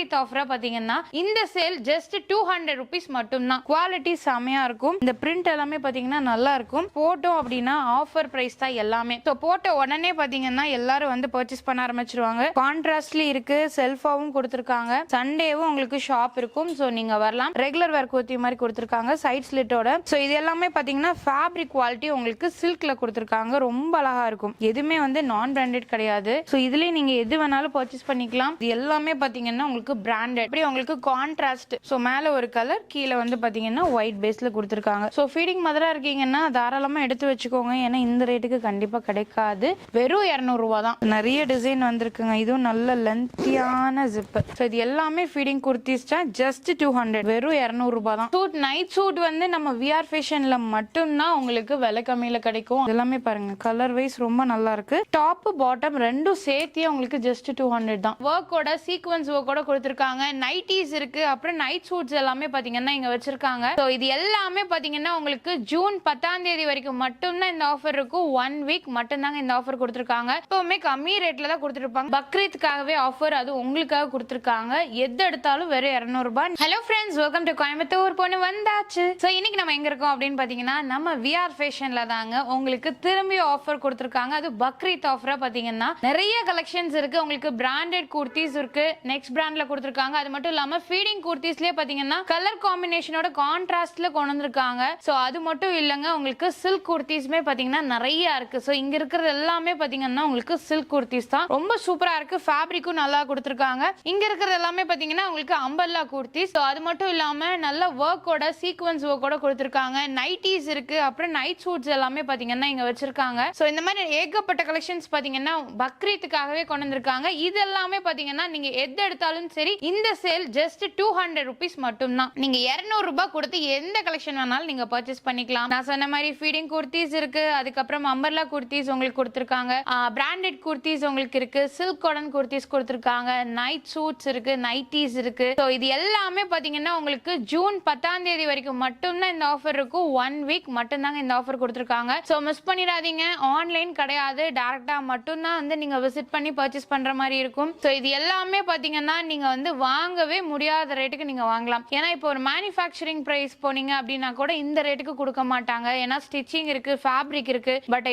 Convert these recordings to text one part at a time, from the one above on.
பக்ரீத் ஆஃபரா பாத்தீங்கன்னா இந்த sale just two hundred rupees மட்டும்தான். குவாலிட்டி செமையா இருக்கும். இந்த பிரிண்ட் எல்லாமே பாத்தீங்கன்னா நல்லா இருக்கும். போட்டோம் அப்படின்னா ஆஃபர் பிரைஸ் தான் எல்லாமே. ஸோ போட்ட உடனே பாத்தீங்கன்னா எல்லாரும் வந்து பர்ச்சேஸ் பண்ண ஆரம்பிச்சிருவாங்க. கான்ட்ராஸ்ட்லி இருக்கு செல்ஃபாவும் கொடுத்துருக்காங்க. சண்டேவும் உங்களுக்கு ஷாப் இருக்கும். ஸோ நீங்க வரலாம். ரெகுலர் வேர் குர்த்தி மாதிரி கொடுத்துருக்காங்க சைட் ஸ்லிட்டோட ஸோ இது எல்லாமே பாத்தீங்கன்னா ஃபேப்ரிக் குவாலிட்டி உங்களுக்கு சில்க்ல கொடுத்துருக்காங்க. ரொம்ப அழகா இருக்கும். எதுவுமே வந்து நான் பிராண்டட் கிடையாது. ஸோ இதுலயே நீங்க எது வேணாலும் பர்ச்சேஸ் பண்ணிக்கலாம். இது எல்லாமே பாத்தீங்கன்னா உங்களுக்கு பிராண்டட் இப்படி உங்களுக்கு கான்ட்ராஸ்ட் ஸோ மேலே ஒரு கலர் கீழே வந்து பார்த்தீங்கன்னா ஒயிட் பேஸில் கொடுத்துருக்காங்க. ஸோ ஃபீடிங் மதராக இருக்கீங்கன்னா தாராளமாக எடுத்து வச்சுக்கோங்க. ஏன்னா இந்த ரேட்டுக்கு கண்டிப்பாக கிடைக்காது. வெறும் இரநூறுவா தான். நிறைய டிசைன் வந்திருக்குங்க. இதுவும் நல்ல லென்த்தியான ஜிப்பு ஸோ இது எல்லாமே feeding kurtis just two hundred வெறும் இரநூறுபா தான். சூட் நைட் சூட் வந்து நம்ம விஆர் ஃபேஷனில் மட்டும்தான் உங்களுக்கு விலை கம்மியில் கிடைக்கும். எல்லாமே பாருங்க. கலர் வைஸ் ரொம்ப நல்லா இருக்கு. டாப் பாட்டம் ரெண்டும் சேர்த்தே உங்களுக்கு ஜஸ்ட் டூ ஹண்ட்ரட் தான். ஒர்க்கோட சீக்வன்ஸ் ஒர்க்கோட கொடுத்துருக்காங்க. நைட்டிஸ் இருக்கு. அப்புறம் நைட் சூட்ஸ் எல்லாமே பார்த்தீங்கன்னா இங்க வச்சிருக்காங்க. ஸோ இது எல்லாமே பார்த்தீங்கன்னா உங்களுக்கு ஜூன் பத்தாம் தேதி வரைக்கும் மட்டும்தான் இந்த ஆஃபர் இருக்கும். ஒன் வீக் மட்டும்தாங்க இந்த ஆஃபர் கொடுத்துருக்காங்க. எப்பவுமே கம்மி ரேட்ல தான் கொடுத்துருப்பாங்க. பக்ரீத்துக்காகவே ஆஃபர் அது உங்களுக்காக கொடுத்துருக்காங்க. எது எடுத்தாலும் வெறும் இரநூறுபா hello friends welcome to Coimbatore பொண்ணு வந்தாச்சு. ஸோ இன்னைக்கு நம்ம எங்க இருக்கோம் அப்படின்னு பார்த்தீங்கன்னா நம்ம விஆர் ஃபேஷன்ல தாங்க உங்களுக்கு திரும்பி ஆஃபர் கொடுத்துருக்காங்க. அது பக்ரீத் ஆஃபரா பார்த்தீங்கன்னா நிறைய கலெக்ஷன்ஸ் இருக்கு. உங்களுக்கு பிராண்டட் குர்த்திஸ் இருக்கு. நெக்ஸ்ட் பிராண்ட்ல கொடுத்துருக்காங்க. அது மட்டும் இல்லாம ஃபீடிங் குர்த்திஸ்லயே பாத்தீங்கன்னா கலர் காம்பினேஷனோட கான்ட்ராஸ்ட்ல கொண்டு வந்திருக்காங்க. ஸோ அது மட்டும் இல்லைங்க. உங்களுக்கு சில்க் குர்த்திஸ்மே பாத்தீங்கன்னா நிறைய இருக்கு. ஸோ இங்க இருக்கிறது எல்லாமே பாத்தீங்கன்னா உங்களுக்கு சில்க் குர்த்திஸ் தான். ரொம்ப சூப்பரா இருக்கு. ஃபேப்ரிக்கும் நல்லா கொடுத்துருக்காங்க. இங்க இருக்கிறது எல்லாமே பாத்தீங்கன்னா உங்களுக்கு அம்பல்லா குர்த்திஸ் ஸோ அது மட்டும் இல்லாம நல்ல ஒர்க்கோட சீக்வன்ஸ் ஒர்க்கோட கொடுத்துருக்காங்க. நைட்டிஸ் இருக்கு. அப்புறம் நைட் சூட்ஸ் எல்லாமே பாத்தீங்கன்னா இங்க வச்சிருக்காங்க. ஸோ இந்த மாதிரி ஏகப்பட்ட கலெக்ஷன்ஸ் பாத்தீங்கன்னா பக்ரீத்துக்காகவே கொண்டு வந்திருக்காங்க. இது எல்லாமே பாத்தீங்கன்னா நீங்க எது எடுத்தாலும் சரி இந்த sale just two hundred rupees மட்டும்தான். நீங்க இருநூறு ரூபாய் கொடுத்து எந்த கலெக்ஷன் வேணாலும் நீங்க பர்ச்சேஸ் பண்ணிக்கலாம். நான் சொன்ன மாதிரி ஃபீடிங் குர்த்திஸ் இருக்கு அதுக்கப்புறம் அம்பர்லா குர்த்திஸ் உங்களுக்கு கொடுத்துருக்காங்க. பிராண்டட் குர்த்திஸ் உங்களுக்கு இருக்கு சில்க் காட்டன் குர்த்திஸ் கொடுத்துருக்காங்க. நைட் சூட்ஸ் இருக்கு நைட்டிஸ் இருக்கு. ஸோ இது எல்லாமே பாத்தீங்கன்னா உங்களுக்கு ஜூன் பத்தாம் தேதி வரைக்கும் மட்டும்தான் இந்த ஆஃபர் இருக்கும். ஒன் வீக் மட்டும்தாங்க இந்த ஆஃபர் கொடுத்துருக்காங்க. ஸோ மிஸ் பண்ணிடாதீங்க. ஆன்லைன் கிடையாது. டேரக்டா மட்டும்தான் வந்து நீங்க விசிட் பண்ணி பர்ச்சேஸ் பண்ற மாதிரி இருக்கும். ஸோ இது எல்லாமே பாத்தீங்கன்னா நீங்க வந்து வாங்கவே முடியாத ரேட்டுக்கு நீங்கள் வாங்கலாம். ஏன்னா இப்போ ஒரு மேனுஃபேக்சரிங் ப்ரைஸ் போனீங்க அப்படின்னா கூட இந்த ரேட்டுக்கு கொடுக்க மாட்டாங்க. ஏன்னா ஸ்டிச்சிங் இருக்குது ஃபேப்ரிக் இருக்குது பட்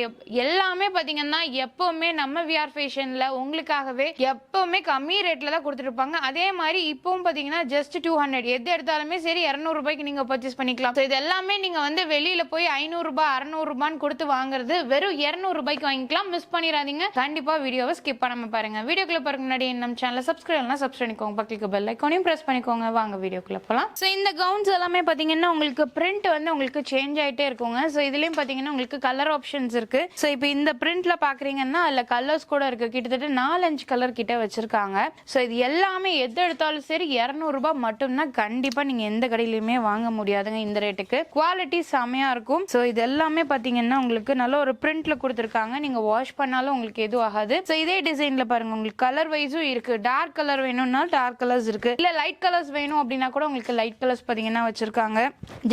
எல்லாமே பார்த்தீங்கன்னா எப்போவுமே நம்ம விஆர் ஃபேஷனில் உங்களுக்காகவே எப்போவுமே கம்மி ரேட்டில் தான் கொடுத்துருப்பாங்க அதே மாதிரி இப்போவும் பார்த்தீங்கன்னா ஜஸ்ட் டூ ஹண்ட்ரட் எது எடுத்தாலுமே சரி இரநூறுபாய்க்கு நீங்கள் பர்ச்சேஸ் பண்ணிக்கலாம். ஸோ இது எல்லாமே நீங்கள் வந்து வெளியில் போய் ஐநூறுரூபா அறநூறுரூபான்னு கொடுத்து வாங்குறது வெறும் இரநூறுபாய்க்கு வாங்கிக்கலாம். மிஸ் பண்ணிடாதீங்க. கண்டிப்பாக வீடியோவை ஸ்கிப் பண்ணாமல் பாருங்கள் வீடியோக்குள்ளே பாருங்க முன்னாடி நம்ம சேனலை சப்ஸ்கிரைப் சப்ஸ்கிரைப் பண்ணிக்கோங்க பக்கத்துக்கு பெல் ஐக்கானையும் ப்ரெஸ் பண்ணிக்கோங்க. வாங்க வீடியோக்குள்ளே போகலாம் ஸோ இந்த கவுன்ஸ் எல்லாமே பார்த்தீங்கன்னா உங்களுக்கு பிரிண்ட் வந்து உங்களுக்கு சேஞ்ச் ஆகிட்டே இருக்குங்க. ஸோ இதுலேயும் பார்த்தீங்கன்னா உங்களுக்கு கலர் ஆப்ஷன்ஸ் இருக்குது ஸோ இப்போ இந்த பிரிண்ட்ல பார்க்குறீங்கன்னா அதில் கலர்ஸ் கூட இருக்கு. கிட்டத்தட்ட நாலஞ்சு கலர் கிட்ட வச்சுருக்காங்க. ஸோ இது எல்லாமே எது எடுத்தாலும் சரி இரநூறுபா மட்டும்தான் கண்டிப்பாக நீங்கள் எந்த கடையிலையுமே வாங்க முடியாதுங்க இந்த ரேட்டுக்கு குவாலிட்டி செம்மையாக இருக்கும். ஸோ இது எல்லாமே பார்த்தீங்கன்னா உங்களுக்கு நல்ல ஒரு பிரிண்ட்ல கொடுத்துருக்காங்க. நீங்கள் வாஷ் பண்ணாலும் உங்களுக்கு எதுவும் ஆகாது. ஸோ இதே டிசைனில் பாருங்கள் உங்களுக்கு கலர் வைஸும் இருக்குது டார்க் கலர் வேணும்னா டார்க் கலர்ஸ் இருக்கு. இல்ல லைட் கலர்ஸ் வேணும் அப்படின்னா கூட உங்களுக்கு லைட் கலர்ஸ் பாத்தீங்கன்னா வச்சிருக்காங்க.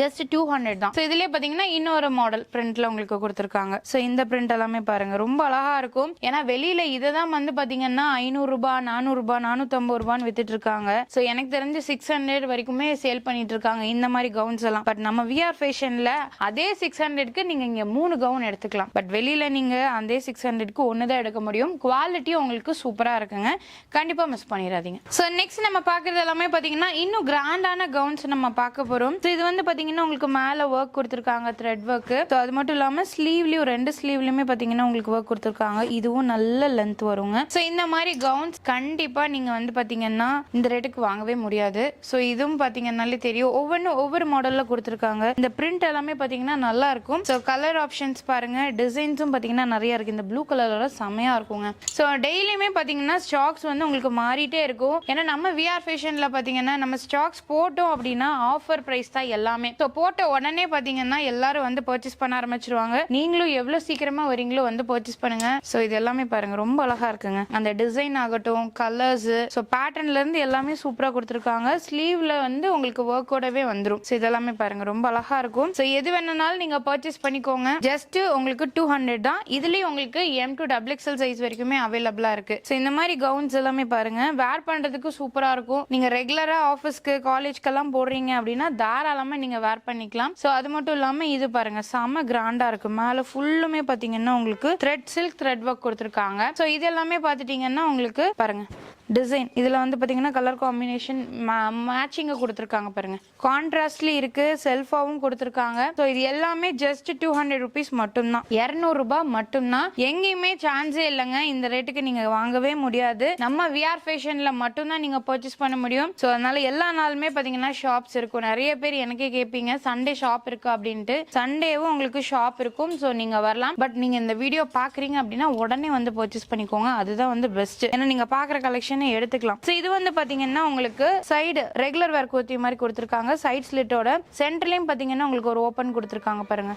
ஜஸ்ட் டூ ஹண்ட்ரட் தான். ஸோ இதுலயே பாத்தீங்கன்னா இன்னொரு மாடல் பிரிண்ட்ல உங்களுக்கு கொடுத்துருக்காங்க. ஸோ இந்த பிரிண்ட் எல்லாமே பாருங்க. ரொம்ப அழகா இருக்கும். ஏன்னா வெளியில இதை தான் வந்து பாத்தீங்கன்னா ஐநூறு ரூபாய் நானூறு ரூபாய் நானூத்தம்பது ரூபான்னு வித்துட்டு இருக்காங்க ஸோ எனக்கு தெரிஞ்சு சிக்ஸ் ஹண்ட்ரட் வரைக்குமே சேல் பண்ணிட்டு இருக்காங்க இந்த மாதிரி கவுன்ஸ் எல்லாம். பட் நம்ம விஆர் ஃபேஷன்ல அதே சிக்ஸ் ஹண்ட்ரட்க்கு நீங்க இங்க மூணு கவுன் எடுத்துக்கலாம். பட் வெளியில நீங்க அதே சிக்ஸ் ஹண்ட்ரட்க்கு ஒன்று தான் எடுக்க முடியும். குவாலிட்டியும் உங்களுக்கு சூப்பரா இருக்குங்க. கண்டிப்பா மிஸ் பண்ணிடாதீங்க. ஸோ ஸோ நெக்ஸ்ட் நம்ம பார்க்கறது எல்லாமே பார்த்தீங்கன்னா இன்னும் கிராண்டான கவுன்ஸ் நம்ம பார்க்க போகிறோம் ஸோ இது வந்து பார்த்தீங்கன்னா உங்களுக்கு மேலே ஒர்க் கொடுத்துருக்காங்க த்ரெட் ஒர்க் ஸோ அது மட்டும் இல்லாமல் ஸ்லீவ்லையும் ரெண்டு ஸ்லீவ்லையுமே பார்த்தீங்கன்னா உங்களுக்கு ஒர்க் கொடுத்துருக்காங்க. இதுவும் நல்ல லென்த் வருங்க. ஸோ இந்த மாதிரி கவுன்ஸ் கண்டிப்பாக நீங்கள் வந்து பார்த்தீங்கன்னா இந்த ரேட்டுக்கு வாங்கவே முடியாது. ஸோ இதுவும் பார்த்தீங்கன்னாலே தெரியும். ஒவ்வொன்றும் ஒவ்வொரு மாடலில் கொடுத்துருக்காங்க. இந்த பிரிண்ட் எல்லாமே பார்த்தீங்கன்னா நல்லா இருக்கும். ஸோ கலர் ஆப்ஷன்ஸ் பாருங்க. டிசைன்ஸும் பார்த்தீங்கன்னா நிறைய இருக்கு. இந்த ப்ளூ கலரோட செமையா இருக்குங்க. ஸோ டெய்லியுமே பார்த்தீங்கன்னா ஸ்டாக்ஸ் வந்து உங்களுக்கு மாறிட்டே இருக்கும். ஏன்னா நம்ம விஆர் ஃபேஷனில் பார்த்தீங்கன்னா நம்ம ஸ்டாக்ஸ் போட்டோம் அப்படின்னா ஆஃபர் ப்ரைஸ் தான் எல்லாமே. ஸோ போட்ட உடனே பார்த்தீங்கன்னா எல்லாரும் வந்து பர்ச்சேஸ் பண்ண ஆரம்பிச்சிருவாங்க. நீங்களும் எவ்வளோ சீக்கிரமாக வரீங்களோ வந்து பர்ச்சேஸ் பண்ணுங்க. ஸோ இது எல்லாமே பாருங்க. ரொம்ப அழகா இருக்குங்க. அந்த டிசைன் ஆகட்டும் கலர்ஸ் ஸோ பேட்டர்ன்ல இருந்து எல்லாமே சூப்பராக கொடுத்துருக்காங்க. ஸ்லீவ்ல வந்து உங்களுக்கு ஒர்க்கோடவே வந்துடும் ஸோ இதெல்லாமே பாருங்க. ரொம்ப அழகா இருக்கும். ஸோ எது வேணும்னாலும் நீங்க பர்ச்சேஸ் பண்ணிக்கோங்க. ஜஸ்ட் உங்களுக்கு டூ ஹண்ட்ரட் தான். இதுலயும் உங்களுக்கு M to double XL size வரைக்குமே அவைலபிளா இருக்கு. ஸோ இந்த மாதிரி கவுன்ஸ் எல்லாமே பாருங்க. வேர் பண்றதுக்கு வரைக்கும் சூப்பரா இருக்கும். நீங்க ரெகுலரா ஆஃபீஸ்க்கு காலேஜ்க்கெல்லாம் போடுறீங்க அப்படின்னா தாராளமா நீங்க வேர் பண்ணிக்கலாம். ஸோ அது மட்டும் இல்லாம இது பாருங்க செம்ம கிராண்டா இருக்கு. மேல ஃபுல்லுமே பாத்தீங்கன்னா உங்களுக்கு த்ரெட் சில்க் த்ரெட் ஒர்க் கொடுத்துருக்காங்க. ஸோ இது எல்லாமே பாத்துட்டீங்கன்னா உங்களுக்கு பாருங்க. டிசைன் இதில் வந்து பாத்தீங்கன்னா கலர் காம்பினேஷன் மேட்சிங்க கொடுத்துருக்காங்க பாருங்க. கான்ட்ராஸ்ட்லி இருக்கு செல்ஃபாவும் கொடுத்துருக்காங்க. ஸோ இது எல்லாமே ஜஸ்ட் டூ ஹண்ட்ரட் ருபீஸ் மட்டும்தான். இரநூறுபா மட்டும்தான். எங்கேயுமே சான்ஸே இல்லைங்க. இந்த ரேட்டுக்கு நீங்கள் வாங்கவே முடியாது. நம்ம விஆர் ஃபேஷனில் மட்டும்தான் நீங்க பர்ச்சேஸ் பண்ண முடியும். ஸோ அதனால எல்லா நாளுமே பார்த்தீங்கன்னா ஷாப்ஸ் இருக்கும். நிறைய பேர் எனக்கே கேட்பீங்க சண்டே ஷாப் இருக்கு? அப்படின்ட்டு. சண்டேவும் உங்களுக்கு ஷாப் இருக்கும். ஸோ நீங்கள் வரலாம். பட் நீங்க இந்த வீடியோ பார்க்குறீங்க அப்படின்னா உடனே வந்து பர்ச்சேஸ் பண்ணிக்கோங்க. அதுதான் வந்து பெஸ்ட் ஏன்னா நீங்கள் பார்க்குற கலெக்ஷன் எடுத்துக்கலாம். ஸோ இது வந்து பாத்தீங்கன்னா உங்களுக்கு சைடு ரெகுலர் வேர் குர்த்தி மாதிரி கொடுத்துருக்காங்க. சைட் ஸ்லிட்டோட சென்டர்லயும் பாத்தீங்கன்னா உங்களுக்கு ஒரு ஓப்பன் கொடுத்துருக்காங்க பாருங்க.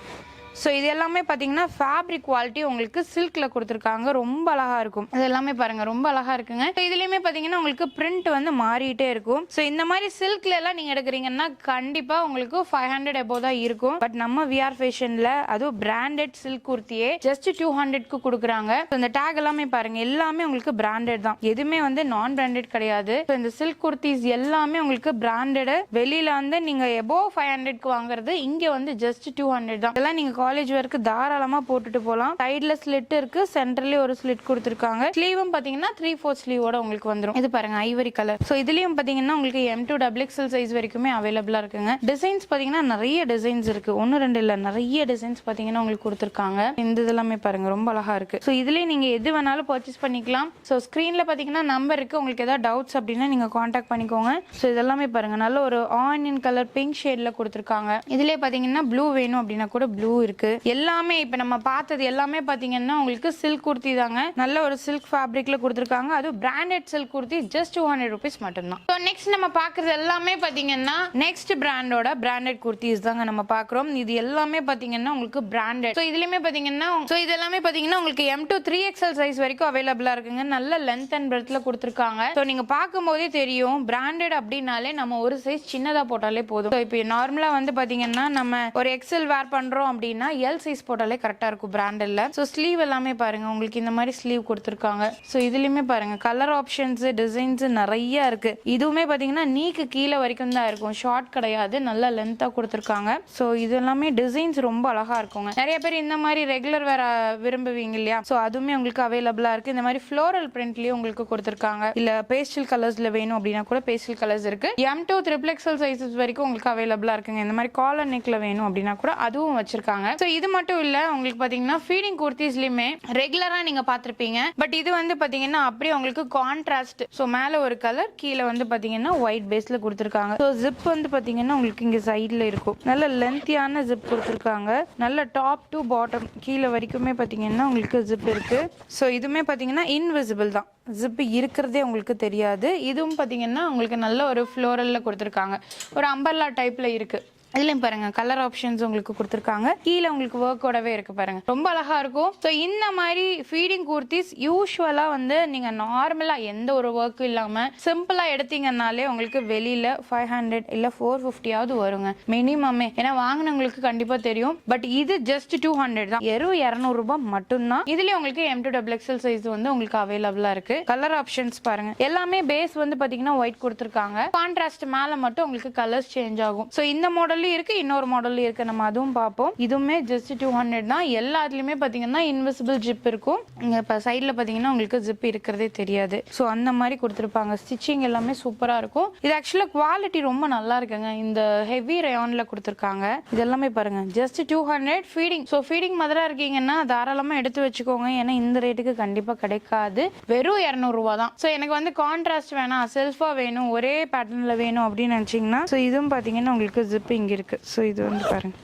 ஸோ இது எல்லாமே பார்த்தீங்கன்னா ஃபேப்ரிக் குவாலிட்டி உங்களுக்கு சில்கில் கொடுத்துருக்காங்க. ரொம்ப அழகா இருக்கும். இது எல்லாமே பாருங்க ரொம்ப அழகா இருக்குங்க. ஸோ இதுலேயுமே பார்த்தீங்கன்னா உங்களுக்கு பிரிண்ட் வந்து மாறிட்டே இருக்கும். ஸோ இந்த மாதிரி சில்க்ல எல்லாம் நீங்கள் எடுக்கிறீங்கன்னா கண்டிப்பாக உங்களுக்கு ஃபைவ் ஹண்ட்ரட் எபோ தான் இருக்கும். பட் நம்ம விஆர் ஃபேஷனில் அதுவும் பிராண்டட் சில்க் குர்த்தியே ஜஸ்ட் டூ ஹண்ட்ரட்க்கு கொடுக்குறாங்க. இந்த டேக் எல்லாமே பாருங்க எல்லாமே உங்களுக்கு பிராண்டட் தான். எதுவுமே வந்து நான் பிராண்டட் கிடையாது இந்த சில்க் குர்த்திஸ் எல்லாமே உங்களுக்கு பிராண்டடு வெளியில வந்து நீங்க எபோ ஃபைவ் ஹண்ட்ரட்க்கு வாங்குறது இங்க வந்து ஜஸ்ட் டூ ஹண்ட்ரட் தான். இதெல்லாம் நீங்க காலேஜ் ஒர்க்கு தாராளமா போட்டுட்டு போகலாம் சைட்ல ஸ்லிட் இருக்கு சென்டர்லயே ஒரு ஸ்லிட் கொடுத்துருக்காங்க. ஸ்லீவும் பாத்தீங்கன்னா த்ரீ ஃபோர் ஸ்லீவோட உங்களுக்கு வந்துரும். இது பாருங்க ஐவரி கலர் ஸோ இதுலயும் பாத்தீங்கன்னா உங்களுக்கு M to double XL size வரைக்குமே அவைலபிளா இருக்குங்க. டிசைன்ஸ் பாத்தீங்கன்னா நிறைய டிசைன்ஸ் இருக்கு. ஒன்னு ரெண்டு இல்ல நிறைய டிசைன்ஸ் பாத்தீங்கன்னா உங்களுக்கு கொடுத்துருக்காங்க. இந்த இதெல்லாமே பாருங்க ரொம்ப அழகா இருக்கு. ஸோ இதுலயே நீங்க எது வேணாலும் பர்ச்சேஸ் பண்ணிக்கலாம். ஸோ ஸ்க்ரீனில் பாத்தீங்கன்னா நம்பர் இருக்கு. உங்களுக்கு ஏதாவது டவுட்ஸ் அப்படின்னா நீங்க காண்டாக்ட் பண்ணிக்கோங்க. ஸோ இதெல்லாமே பாருங்க நல்ல ஒரு ஆனியன் கலர் பிங்க் ஷேட்ல கொடுத்துருக்காங்க. இதுலேயே பாத்தீங்கன்னா ப்ளூ வேணும் அப்படின்னா கூட ப்ளூ இருக்கு. எல்லாமே இப்ப நம்ம பார்த்தது எல்லாமே பாத்தீங்கன்னா உங்களுக்கு சில்க் குர்த்தி தாங்க. நல்ல ஒரு சில்க் ஃபேப்ரிக்ல கொடுத்துருக்காங்க. அது branded silk kurti just two hundred rupees மட்டும்தான். ஸோ நெக்ஸ்ட் நம்ம பாக்குறது எல்லாமே பாத்தீங்கன்னா நெக்ஸ்ட் பிராண்டோட பிராண்டட் குர்த்திஸ் தாங்க நம்ம பாக்குறோம் இது எல்லாமே பாத்தீங்கன்னா உங்களுக்கு பிராண்டட் ஸோ இதுலயுமே பாத்தீங்கன்னா ஸோ இது எல்லாமே பாத்தீங்கன்னா உங்களுக்கு M to three XL size வரைக்கும் அவைலபிளா இருக்குங்க. நல்ல லென்த் அண்ட் பிரெத்ல கொடுத்துருக்காங்க. ஸோ நீங்க பார்க்கும்போதே தெரியும் பிராண்டட் அப்படின்னாலே நம்ம ஒரு சைஸ் சின்னதா போட்டாலே போதும். ஸோ இப்போ நார்மலா வந்து பாத்தீங்கன்னா நம்ம ஒரு எக்ஸல் வேர் பண்றோம் அப்படின்னா எல் சைஸ் போட்டாலே கரெக்டாக இருக்கும் பிராண்டில் ஸோ ஸ்லீவ் எல்லாமே பாருங்கள் உங்களுக்கு இந்த மாதிரி ஸ்லீவ் கொடுத்துருக்காங்க. ஸோ இதுலேயுமே பாருங்கள் கலர் ஆப்ஷன்ஸ் டிசைன்ஸ் நிறைய இருக்குது இதுவுமே பார்த்தீங்கன்னா நீக்கு கீழே வரைக்கும் தான் இருக்கும். ஷார்ட் கிடையாது. நல்ல லென்த்தாக கொடுத்துருக்காங்க. ஸோ இது எல்லாமே டிசைன்ஸ் ரொம்ப அழகாக இருக்குங்க. நிறைய பேர் இந்த மாதிரி ரெகுலர் வேற விரும்புவீங்க இல்லையா? ஸோ அதுவுமே உங்களுக்கு அவைலபிளாக இருக்குது இந்த மாதிரி ஃப்ளோரல் பிரிண்ட்லேயும் உங்களுக்கு கொடுத்துருக்காங்க. இல்லை பேஸ்டல் கலர்ஸில் வேணும் அப்படின்னா கூட பேஸ்டல் கலர்ஸ் இருக்குது M to triple XL sizes வரைக்கும் உங்களுக்கு அவைலபிளாக இருக்குங்க. இந்த மாதிரி காலர் நெக்கில் வேணும் அப்படின்னா கூட அதுவும் வச்சுருக்காங்க. ஸோ இது மட்டும் இல்லை உங்களுக்கு பார்த்தீங்கன்னா ஃபீடிங் குர்த்திஸ்லையுமே ரெகுலராக நீங்கள் பார்த்துருப்பீங்க பட் இது வந்து பார்த்தீங்கன்னா அப்படியே உங்களுக்கு கான்ட்ராஸ்ட் ஸோ மேலே ஒரு கலர் கீழே வந்து பார்த்தீங்கன்னா ஒயிட் பேஸில் கொடுத்துருக்காங்க. ஸோ ஜிப் வந்து பார்த்தீங்கன்னா உங்களுக்கு இங்கே சைடில் இருக்கும். நல்ல லென்த்தியான ஜிப் கொடுத்துருக்காங்க. நல்ல டாப் டு பாட்டம் கீழே வரைக்குமே பார்த்தீங்கன்னா உங்களுக்கு ஜிப் இருக்குது ஸோ இதுவுமே பார்த்தீங்கன்னா இன்விசிபிள் தான். ஜிப் இருக்கிறதே உங்களுக்கு தெரியாது. இதுவும் பார்த்தீங்கன்னா உங்களுக்கு நல்ல ஒரு ஃப்ளோரலில் கொடுத்துருக்காங்க. ஒரு அம்பர்லா டைப்பில் இருக்குது இதுலயும் பாருங்க கலர் ஆப்ஷன்ஸ் உங்களுக்கு கொடுத்துருக்காங்க. கீழே உங்களுக்கு ஒர்க்கோடவே இருக்கு பாருங்க. ரொம்ப அழகா இருக்கும். ஸோ இந்த மாதிரி ஃபீடிங் குர்த்திஸ் யூஸ்வலா வந்து நீங்க நார்மலா எந்த ஒரு ஒர்க்கும் இல்லாம சிம்பிளா எடுத்தீங்கன்னாலே உங்களுக்கு வெளியில ஃபைவ் ஹண்ட்ரட் இல்ல ஃபோர் ஃபிஃப்டியாவது வருங்க. மினிமமே ஏன்னா வாங்கினவங்களுக்கு கண்டிப்பா தெரியும். பட் இது ஜஸ்ட் டூ ஹண்ட்ரட் தான். வெறும் இரநூறு ரூபாய் மட்டும்தான். இதுலயே உங்களுக்கு M to double XL size வந்து உங்களுக்கு அவைலபிளா இருக்கு. கலர் ஆப்ஷன்ஸ் பாருங்க. எல்லாமே பேஸ் வந்து பாத்தீங்கன்னா ஒயிட் கொடுத்துருக்காங்க. கான்ட்ராஸ்ட் மேல மட்டும் உங்களுக்கு கலர்ஸ் சேஞ்ச் ஆகும். ஸோ இந்த மாடல் மாடல்லையும் இருக்கு இன்னொரு மாடல்லையும் இருக்கு. நம்ம அதுவும் பார்ப்போம். இதுவுமே ஜஸ்ட் டூ ஹண்ட்ரட் தான். எல்லாத்துலயுமே பாத்தீங்கன்னா இன்விசிபிள் ஜிப் இருக்கும். இங்க இப்ப சைட்ல பாத்தீங்கன்னா உங்களுக்கு ஜிப் இருக்கிறதே தெரியாது. ஸோ அந்த மாதிரி கொடுத்துருப்பாங்க. ஸ்டிச்சிங் எல்லாமே சூப்பரா இருக்கும். இது ஆக்சுவலா குவாலிட்டி ரொம்ப நல்லா இருக்குங்க. இந்த ஹெவி ரயான்ல கொடுத்துருக்காங்க. இது எல்லாமே பாருங்க. Just two hundred feeding so feeding மதரா இருக்கீங்கன்னா தாராளமா எடுத்து வச்சுக்கோங்க. ஏன்னா இந்த ரேட்டுக்கு கண்டிப்பா கிடைக்காது. வெறும் இரநூறுவா தான். ஸோ எனக்கு வந்து கான்ட்ராஸ்ட் வேணாம். செல்ஃபா வேணும். ஒரே பேட்டர்ன்ல வேணும் அப்படின்னு நினைச்சீங்கன்னா ஸோ இதுவும் பாத்தீங்கன்னா உங்களுக்கு ஜிப்பிங் இங்கே இருக்குது ஸோ இது வந்து பாருங்கள்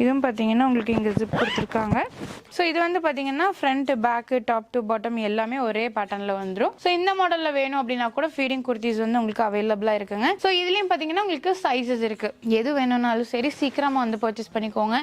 இதுவும் பார்த்தீங்கன்னா உங்களுக்கு இங்கே ஜிப் கொடுத்துருக்காங்க. ஸோ இது வந்து பார்த்தீங்கன்னா front back top to bottom எல்லாமே ஒரே பேட்டர்னில் வந்துடும் ஸோ இந்த மாடலில் வேணும் அப்படின்னா கூட ஃபீடிங் குர்த்திஸ் வந்து உங்களுக்கு அவைலபிளாக இருக்குங்க. ஸோ இதுலேயும் பார்த்தீங்கன்னா உங்களுக்கு சைஸஸ் இருக்குது எது வேணும்னாலும் சரி சீக்கிரமாக வந்து பர்ச்சேஸ் பண்ணிக்கோங்க.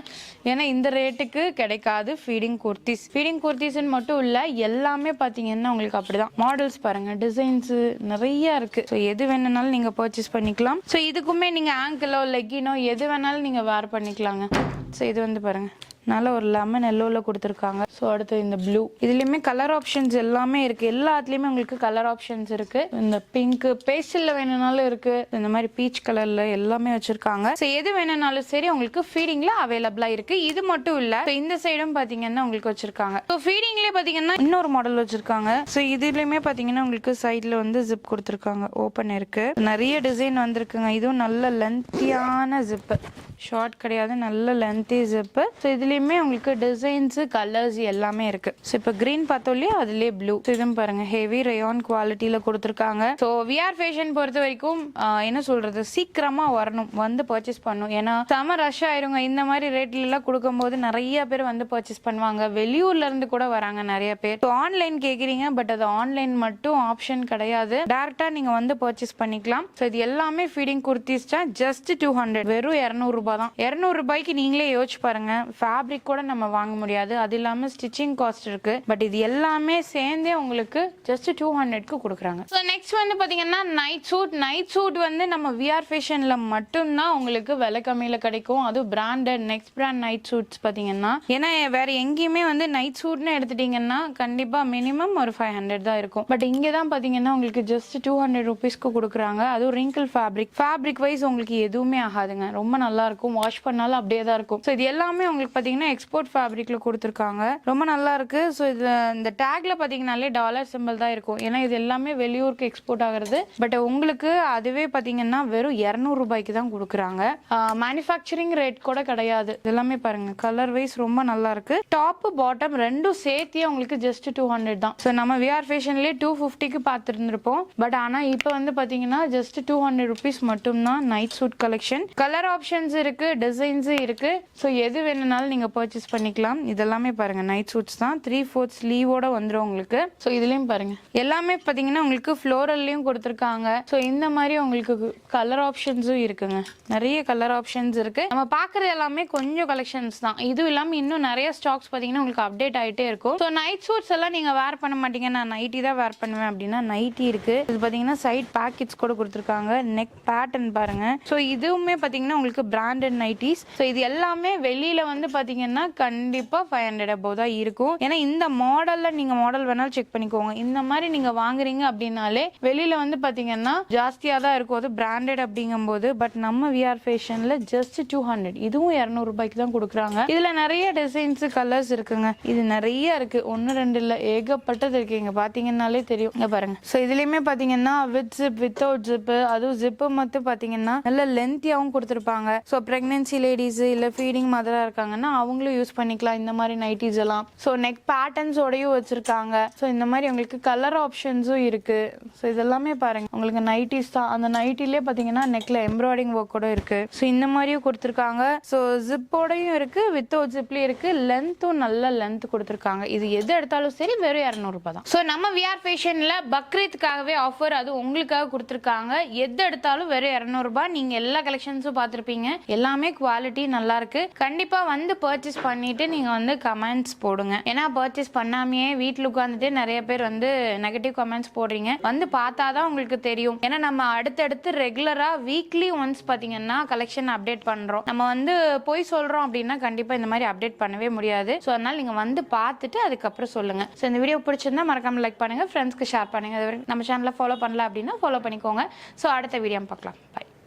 ஏன்னா இந்த ரேட்டுக்கு கிடைக்காது ஃபீடிங் குர்த்திஸ் ஃபீடிங் குர்த்திஸ்ன்னு மட்டும் இல்லை எல்லாமே பார்த்தீங்கன்னா உங்களுக்கு அப்படிதான். மாடல்ஸ் பாருங்கள் டிசைன்ஸு நிறைய இருக்குது ஸோ எது வேணும்னாலும் நீங்கள் பர்ச்சேஸ் பண்ணிக்கலாம். ஸோ இதுக்குமே நீங்கள் ஆங்கிளோ லெக்கினோ எது வேணாலும் நீங்கள் வேர் பண்ணிக்கலாங்க. ஸோ இது வந்து பாருங்கள் நல்ல ஒரு லெமன் எல்லோவில் கொடுத்துருக்காங்க. ஸோ அடுத்து இந்த ப்ளூ இதுலேயுமே கலர் ஆப்ஷன்ஸ் எல்லாமே இருக்குது எல்லாத்துலேயுமே உங்களுக்கு கலர் ஆப்ஷன்ஸ் இருக்குது இந்த பிங்க் பேஸ்டல்ல வேணும்னாலும் இருக்குது இந்த மாதிரி பீச் கலரில் எல்லாமே வச்சிருக்காங்க. ஸோ எது வேணும்னாலும் சரி உங்களுக்கு ஃபீடிங்கில் அவைலபிளாக இருக்குது இது மட்டும் இல்லை ஸோ இந்த சைடும் பார்த்தீங்கன்னா உங்களுக்கு வச்சுருக்காங்க. ஸோ ஃபீடிங்லேயே பார்த்தீங்கன்னா இன்னொரு மாடல் வச்சுருக்காங்க. ஸோ இதுலேயுமே பார்த்தீங்கன்னா உங்களுக்கு சைடில் வந்து ஜிப் கொடுத்துருக்காங்க. ஓப்பன் இருக்கு. நிறைய டிசைன் வந்திருக்குங்க. இதுவும் நல்ல லென்த்தியான ஜிப்பு ஷார்ட் கிடையாது. நல்ல லென்த்தி ஜிப்பு ஸோ இதுலேயுமே உங்களுக்கு டிசைன்ஸ் கலர்ஸ் எல்லாமே இருக்கு. ஸோ இப்போ க்ரீன் பார்த்தோம் இல்லையா? அதுலேயே ப்ளூ இதுவும் பாருங்க. ஹெவி ரயான் குவாலிட்டியில் கொடுத்துருக்காங்க. ஸோ விஆர் ஃபேஷன் பொறுத்த வரைக்கும் என்ன சொல்றது? சீக்கிரமா வரணும். வந்து பர்ச்சேஸ் பண்ணும் ஏன்னா செம ரஷ் ஆயிருங்க. இந்த மாதிரி ரேட்ல எல்லாம் கொடுக்கும்போது நிறைய பேர் வந்து பர்ச்சேஸ் பண்ணுவாங்க. வெளியூர்ல இருந்து கூட வராங்க நிறைய பேர். ஸோ ஆன்லைன் கேட்குறீங்க பட் அது ஆன்லைன் மட்டும் ஆப்ஷன் கிடையாது. டேரக்டா நீங்க வந்து பர்ச்சேஸ் பண்ணிக்கலாம். ஸோ இது எல்லாமே feeding kurtis just two hundred வெறும் இரநூறு ரூபாய் தான். இரநூறு ரூபாய்க்கு நீங்களே யோசிச்சு பாருங்க. ஃபேப்ரிக் கூட நம்ம வாங்க முடியாது. அது இல்லாமல் ஸ்டிச்சிங் காஸ்ட் இருக்கு. பட் இது எல்லாமே சேர்ந்தே உங்களுக்கு ஜஸ்ட் டூ ஹண்ட்ரட்க்கு கொடுக்குறாங்க. ஸோ நெக்ஸ்ட் வந்து பார்த்தீங்கன்னா நைட் சூட் நைட் சூட் வந்து நம்ம விஆர் ஃபேஷனில் மட்டும்தான் உங்களுக்கு விலை கம்மியில கிடைக்கும். அதுவும் branded next brand night suits பார்த்தீங்கன்னா ஏன்னா வேற எங்கேயுமே வந்து நைட் சூட்னு எடுத்துட்டீங்கன்னா கண்டிப்பாக மினிமம் ஒரு ஃபைவ் ஹண்ட்ரட் தான் இருக்கும். பட் இங்கே தான் பார்த்தீங்கன்னா உங்களுக்கு ஜஸ்ட் டூ ஹண்ட்ரட் ருபீஸ்க்கு கொடுக்குறாங்க. அதுவும் ரிங்கிள் ஃபேப்ரிக் ஃபேப்ரிக் வைஸ் உங்களுக்கு எதுவுமே ஆகாதுங்க. ரொம்ப நல்லா இருக்கும். வாஷ் பண்ணாலும் அப்படியே தான் இருக்கும். ஸோ இது எல்லாமே உங்களுக்கு பார்த்தீங்கன்னா பார்த்தீங்கன்னா எக்ஸ்போர்ட் ஃபேப்ரிக்கில் கொடுத்துருக்காங்க. ரொம்ப நல்லா இருக்கு. ஸோ இதில் இந்த டேக்ல பார்த்தீங்கனாலே டாலர் சிம்பிள் தான் இருக்கும். ஏன்னா இது எல்லாமே வெளியூருக்கு எக்ஸ்போர்ட் ஆகிறது. பட் உங்களுக்கு அதுவே பார்த்தீங்கன்னா வெறும் இரநூறு ரூபாய்க்கு தான் கொடுக்குறாங்க. மேனுஃபேக்சரிங் ரேட் கூட கிடையாது. இதெல்லாமே பாருங்க. கலர் வைஸ் ரொம்ப நல்லா இருக்கு. டாப் பாட்டம் ரெண்டும் சேர்த்தே உங்களுக்கு ஜஸ்ட் டூ ஹண்ட்ரட் தான். ஸோ நம்ம விஆர் ஃபேஷன்லேயே டூ ஃபிஃப்டிக்கு பார்த்துருந்துருப்போம். பட் ஆனால் இப்போ வந்து பார்த்தீங்கன்னா ஜஸ்ட் டூ ஹண்ட்ரட் ருபீஸ் மட்டும்தான் night suit collection colour options இருக்கு டிசைன்ஸும் இருக்கு. ஸோ எது வேணும்னாலும் நீங்கள் நீங்கள் பர்ச்சேஸ் பண்ணிக்கலாம். இதெல்லாமே பாருங்கள் நைட் சூட்ஸ் தான். த்ரீ ஃபோர்த் ஸ்லீவோட வந்துடும் உங்களுக்கு. ஸோ இதுலேயும் பாருங்கள் எல்லாமே பார்த்தீங்கன்னா உங்களுக்கு ஃப்ளோரல்லையும் கொடுத்துருக்காங்க. ஸோ இந்த மாதிரி உங்களுக்கு கலர் ஆப்ஷன்ஸும் இருக்குங்க. நிறைய கலர் ஆப்ஷன்ஸ் இருக்குது நம்ம பார்க்குறது எல்லாமே கொஞ்சம் கலெக்ஷன்ஸ் தான். இதுவும் இல்லாமல் இன்னும் நிறைய ஸ்டாக்ஸ் பார்த்தீங்கன்னா உங்களுக்கு அப்டேட் ஆகிட்டே இருக்கும். ஸோ நைட் சூட்ஸ் எல்லாம் நீங்கள் வேர் பண்ண மாட்டீங்க. நான் நைட்டி தான் வேர் பண்ணுவேன் அப்படின்னா நைட்டி இருக்குது இது பார்த்தீங்கன்னா சைட் பேக்கெட்ஸ் கூட கொடுத்துருக்காங்க. நெக் பேட்டர்ன் பாருங்கள் ஸோ இதுவுமே பார்த்தீங்கன்னா உங்களுக்கு பிராண்டட் நைட்டிஸ் ஸோ இது எல்லாமே வெளியில் வந்து பார்த்தீங்கன்னா கண்டிப்பாக ஃபைவ் ஹண்ட்ரட் அபோவ் தான் இருக்கும். ஏன்னா இந்த மாடலில் நீங்கள் மாடல் வேணாலும் செக் பண்ணிக்கோங்க. இந்த மாதிரி நீங்கள் வாங்குறீங்க அப்படின்னாலே வெளியில வந்து பார்த்தீங்கன்னா ஜாஸ்தியாக தான் இருக்கும். அது பிராண்டட் அப்படிங்கும்போது பட் நம்ம விஆர் ஃபேஷனில் ஜஸ்ட் டூ ஹண்ட்ரட் இதுவும் இரநூறுபாய்க்கு தான் கொடுக்குறாங்க. இதில் நிறைய டிசைன்ஸ் கலர்ஸ் இருக்குங்க. இது நிறைய இருக்கு. ஒன்று ரெண்டு இல்லை. ஏகப்பட்டது இருக்கு. இங்க பார்த்தீங்கன்னாலே தெரியும். இங்கே பாருங்க. ஸோ இதுலேயுமே பார்த்தீங்கன்னா வித் ஜிப் வித்தவுட் ஜிப்பு அதுவும் ஜிப்பு மட்டும் பார்த்தீங்கன்னா நல்ல லென்த்தியாகவும் கொடுத்துருப்பாங்க. ஸோ ப்ரெக்னென்சி லேடிஸ் இல்லை ஃபீடிங் மதராக இருக்காங்கன்னா அவங்களும் யூஸ் பண்ணிக்கலாம். இந்த மாதிரி நைட்டிஸ் எல்லாம். ஸோ நெக் பேட்டர்ன்ஸோடையும் வச்சிருக்காங்க. ஸோ இந்த மாதிரி உங்களுக்கு கலர் ஆப்ஷன்ஸும் இருக்குது ஸோ இதெல்லாமே பாருங்க. உங்களுக்கு நைட்டிஸ் தான். அந்த நைட்டிலே பார்த்தீங்கன்னா நெக்கில் எம்ப்ராய்டிங் ஒர்க் கூட இருக்குது ஸோ இந்த மாதிரியும் கொடுத்துருக்காங்க. ஸோ ஜிப்போடையும் இருக்குது வித்தவுட் ஜிப்லேயும் இருக்குது லென்த்தும் நல்ல லென்த் கொடுத்துருக்காங்க. இது எது எடுத்தாலும் சரி வெறும் இரநூறுபா தான். ஸோ நம்ம விஆர் ஃபேஷனில் பக்ரீத்துக்காகவே ஆஃபர் அது உங்களுக்காக கொடுத்துருக்காங்க. எது எடுத்தாலும் வெறும் இரநூறுபா. நீங்கள் எல்லா கலெக்ஷன்ஸும் பார்த்துருப்பீங்க. எல்லாமே குவாலிட்டி நல்லா இருக்கு. கண்டிப்பாக வந்து பர்ச்சேஸ் பண்ணிட்டு நீங்கள் வந்து கமெண்ட்ஸ் போடுங்க. ஏன்னா பர்ச்சேஸ் பண்ணாமையே வீட்டில் உட்காந்துட்டு நிறைய பேர் வந்து நெகட்டிவ் கமெண்ட்ஸ் போடுறீங்க. வந்து பார்த்தா தான் உங்களுக்கு தெரியும். ஏன்னா நம்ம அடுத்தடுத்து ரெகுலராக வீக்லி ஒன்ஸ் பார்த்தீங்கன்னா கலெக்ஷன் அப்டேட் பண்ணுறோம் நம்ம வந்து போய் சொல்கிறோம் அப்படின்னா கண்டிப்பாக இந்த மாதிரி அப்டேட் பண்ணவே முடியாது. ஸோ அதனால் நீங்கள் வந்து பார்த்துட்டு அதுக்கப்புறம் சொல்லுங்கள் ஸோ இந்த வீடியோ பிடிச்சிருந்தா மறக்காம லைக் பண்ணுங்கள் ஃப்ரெண்ட்ஸ்க்கு ஷேர் பண்ணுங்கள் அது நம்ம சேனலை ஃபாலோ பண்ணல அப்படின்னா ஃபாலோ பண்ணிக்கோங்க. ஸோ அடுத்த வீடியோ பார்க்கலாம். பை